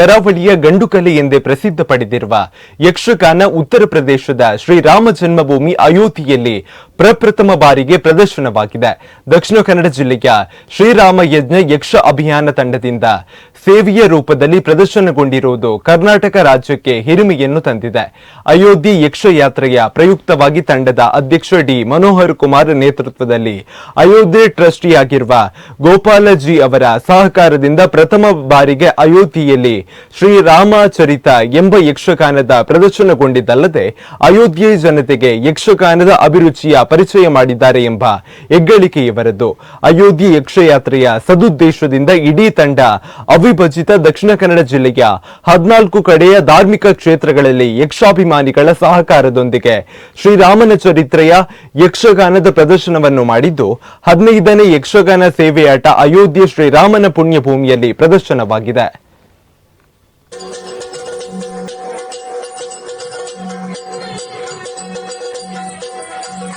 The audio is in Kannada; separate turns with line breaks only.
ಕರಾವಳಿಯ ಗಂಡುಕಲೆ ಎಂದೇ ಪ್ರಸಿದ್ಧ ಪಡೆದಿರುವ ಯಕ್ಷಗಾನ ಉತ್ತರ ಪ್ರದೇಶದ ಶ್ರೀರಾಮ ಜನ್ಮಭೂಮಿ ಅಯೋಧ್ಯೆಯಲ್ಲಿ ಪ್ರಪ್ರಥಮ ಬಾರಿಗೆ ಪ್ರದರ್ಶನವಾಗಿದೆ. ದಕ್ಷಿಣ ಕನ್ನಡ ಜಿಲ್ಲೆಯ ಶ್ರೀರಾಮ ಯಜ್ಞ ಯಕ್ಷ ಅಭಿಯಾನ ತಂಡದಿಂದ ಸೇವೆಯ ರೂಪದಲ್ಲಿ ಪ್ರದರ್ಶನಗೊಂಡಿರುವುದು ಕರ್ನಾಟಕ ರಾಜ್ಯಕ್ಕೆ ಹಿರಿಮೆಯನ್ನು ತಂದಿದೆ. ಅಯೋಧ್ಯೆ ಯಕ್ಷ ಯಾತ್ರೆಯ ಪ್ರಯುಕ್ತವಾಗಿ ತಂಡದ ಅಧ್ಯಕ್ಷ ಡಿ ಮನೋಹರ್ ಕುಮಾರ್ ನೇತೃತ್ವದಲ್ಲಿ ಅಯೋಧ್ಯೆ ಟ್ರಸ್ಟಿಯಾಗಿರುವ ಗೋಪಾಲಜಿ ಅವರ ಸಹಕಾರದಿಂದ ಪ್ರಥಮ ಬಾರಿಗೆ ಅಯೋಧ್ಯೆಯಲ್ಲಿ ಶ್ರೀರಾಮಚರಿತ ಎಂಬ ಯಕ್ಷಗಾನದ ಪ್ರದರ್ಶನಗೊಂಡಿದ್ದಲ್ಲದೆ ಅಯೋಧ್ಯೆ ಜನತೆಗೆ ಯಕ್ಷಗಾನದ ಅಭಿರುಚಿಯ ಪರಿಚಯ ಮಾಡಿದ್ದಾರೆ ಎಂಬ ಹೆಗ್ಗಳಿಕೆಯವರದ್ದು. ಅಯೋಧ್ಯೆ ಯಕ್ಷಯಾತ್ರೆಯ ಸದುದ್ದೇಶದಿಂದ ಇಡೀ ತಂಡ ಅವಿಭಜಿತ ದಕ್ಷಿಣ ಕನ್ನಡ ಜಿಲ್ಲೆಯ ಹದಿನಾಲ್ಕು ಕಡೆಯ ಧಾರ್ಮಿಕ ಕ್ಷೇತ್ರಗಳಲ್ಲಿ ಯಕ್ಷಾಭಿಮಾನಿಗಳ ಸಹಕಾರದೊಂದಿಗೆ ಶ್ರೀರಾಮನ ಚರಿತ್ರೆಯ ಯಕ್ಷಗಾನದ ಪ್ರದರ್ಶನವನ್ನು ಮಾಡಿದ್ದು, ಹದಿನೈದನೇ ಯಕ್ಷಗಾನ ಸೇವೆಯಾಟ ಅಯೋಧ್ಯೆ ಶ್ರೀರಾಮನ ಪುಣ್ಯಭೂಮಿಯಲ್ಲಿ ಪ್ರದರ್ಶನವಾಗಿದೆ.